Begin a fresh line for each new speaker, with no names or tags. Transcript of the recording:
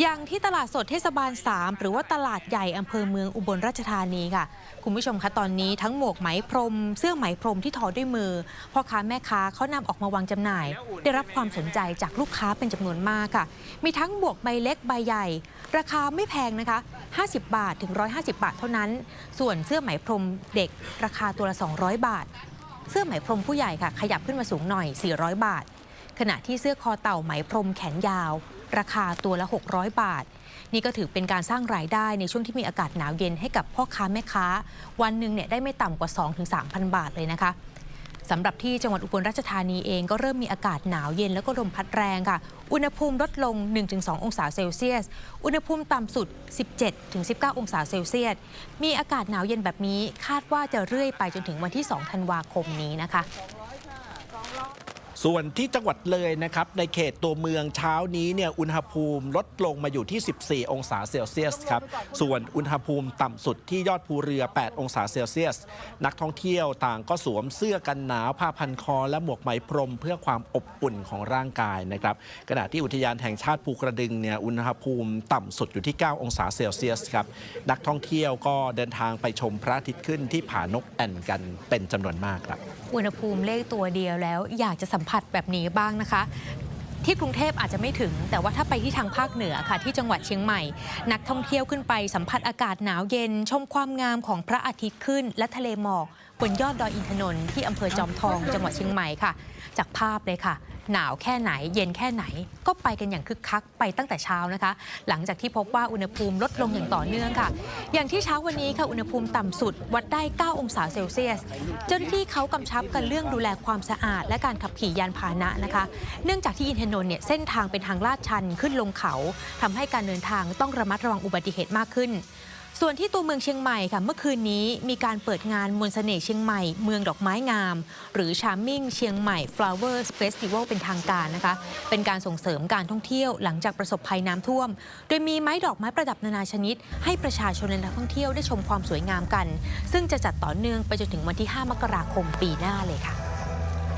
อย่างที่ตลาดสดเทศบาล 3 หรือว่าตลาดใหญ่อำเภอเมืองอุบลราชธานีค่ะ คุณผู้ชมคะตอนนี้ทั้งหมวกไหมพรม เสื้อไหมพรมที่ทอด้วยมือพ่อค้าแม่ค้าเขานำออกมาวางจำหน่าย ได้รับความสนใจจากลูกค้าเป็นจำนวนมากค่ะ มีทั้งหมวกใบเล็กใบใหญ่ ราคาไม่แพงนะคะ 50 บาทถึง 150 บาทเท่านั้น ส่วนเสื้อไหมพรมเด็กราคาตัวละ 200 บาท เสื้อไหมพรมผู้ใหญ่ค่ะ ขยับขึ้นมาสูงหน่อย 400 บาท ขณะที่เสื้อคอเต่าไหมพรมแขนยาว ราคาตัวละ 600 บาท นี่ก็ถือเป็นการสร้างรายได้ในช่วงที่มีอากาศหนาวเย็นให้กับพ่อค้าแม่ค้า วันหนึ่งเนี่ยได้ไม่ต่ำกว่า 2-3,000 บาทเลยนะคะสำหรับที่จังหวัดอุบลราชธานีเองก็เริ่มมีอากาศหนาวเย็นแล้วก็ลมพัดแรงค่ะ อุณหภูมิลดลง 1-2 องศาเซลเซียส อุณหภูมิต่ำสุด 17-19 องศาเซลเซียส มีอากาศหนาวเย็นแบบนี้คาดว่าจะเรื่อยไปจนถึงวันที่ 2 ธันวาคมนี้นะคะ
ส่วนที่จังหวัดเลยนะครับ ในเขตตัวเมืองเช้านี้เนี่ยอุณหภูมิลดลงมาอยู่ที่ 14 องศาเซลเซียสครับ ส่วนอุณหภูมิต่ำสุดที่ยอดภูเรือ 8 องศาเซลเซียส นักท่องเที่ยวต่างก็สวมเสื้อกันหนาวผ้าพันคอ และหมวกไหมพรม เพื่อความอบอุ่นของร่างกายนะครับขณะที่อุทยานแห่งชาติภูกระดึงเนี่ยอุณหภูมิต่ำสุดอยู่ที่ 9 องศาเซลเซียสครับนักท่องเที่ยวก็เดินทางไปชมพระอาทิตย์ขึ้นที่ผานกแอ่นกันเป็นจำนวนมากครับ
อุณหภูมิเลขตัวเดียวแล้วอยากจะสัมผัสแบบนี้บ้างนะคะที่กรุงเทพอาจจะไม่ถึง แต่ว่าถ้าไปที่ทางภาคเหนือค่ะ ที่จังหวัดเชียงใหม่ นักท่องเที่ยวขึ้นไปสัมผัสอากาศหนาวเย็น ชมความงามของพระอาทิตย์ขึ้น และทะเลหมอกบนยอดดอยอินทนนท์ที่อำเภอจอมทอง จังหวัดเชียงใหม่ค่ะ จากภาพเลยค่ะหนาวแค่ไหน เย็นแค่ไหน ก็ไปกันอย่างคึกคักไปตั้งแต่เช้านะคะ หลังจากที่พบว่าอุณหภูมิลดลงอย่างต่อเนื่องค่ะ อย่างที่เช้าวันนี้ค่ะอุณหภูมิต่ำสุดวัดได้ 9 องศาเซลเซียส เจ้าหน้าที่เขากำชับกันเรื่องดูแลความสะอาด และการขับขี่ยานพาหนะนะคะ เนื่องจากที่อินเทนนท์เนี่ยเส้นทางเป็นทางลาดชันขึ้นลงเขาทำให้การเดินทางต้องระมัดระวังอุบัติเหตุมากขึ้น ส่วนที่ตัวเมืองเชียงใหม่ค่ะเมื่อคืนนี้มีการเปิดงานมนต์เสน่ห์เชียงใหม่เมืองดอกไม้งาม หรือ Charming เชียงใหม่ Flowers Festival เป็นทางการนะคะ เป็นการส่งเสริมการท่องเที่ยวหลังจากประสบภัยน้ำท่วม โดยมีไม้ดอกไม้ประดับนานาชนิด ให้ประชาชนและนักท่องเที่ยวได้ชมความสวยงามกัน ซึ่งจะจัดต่อเนื่องไปจนถึงวันที่ 5 มกราคมปีหน้าเลยค่ะ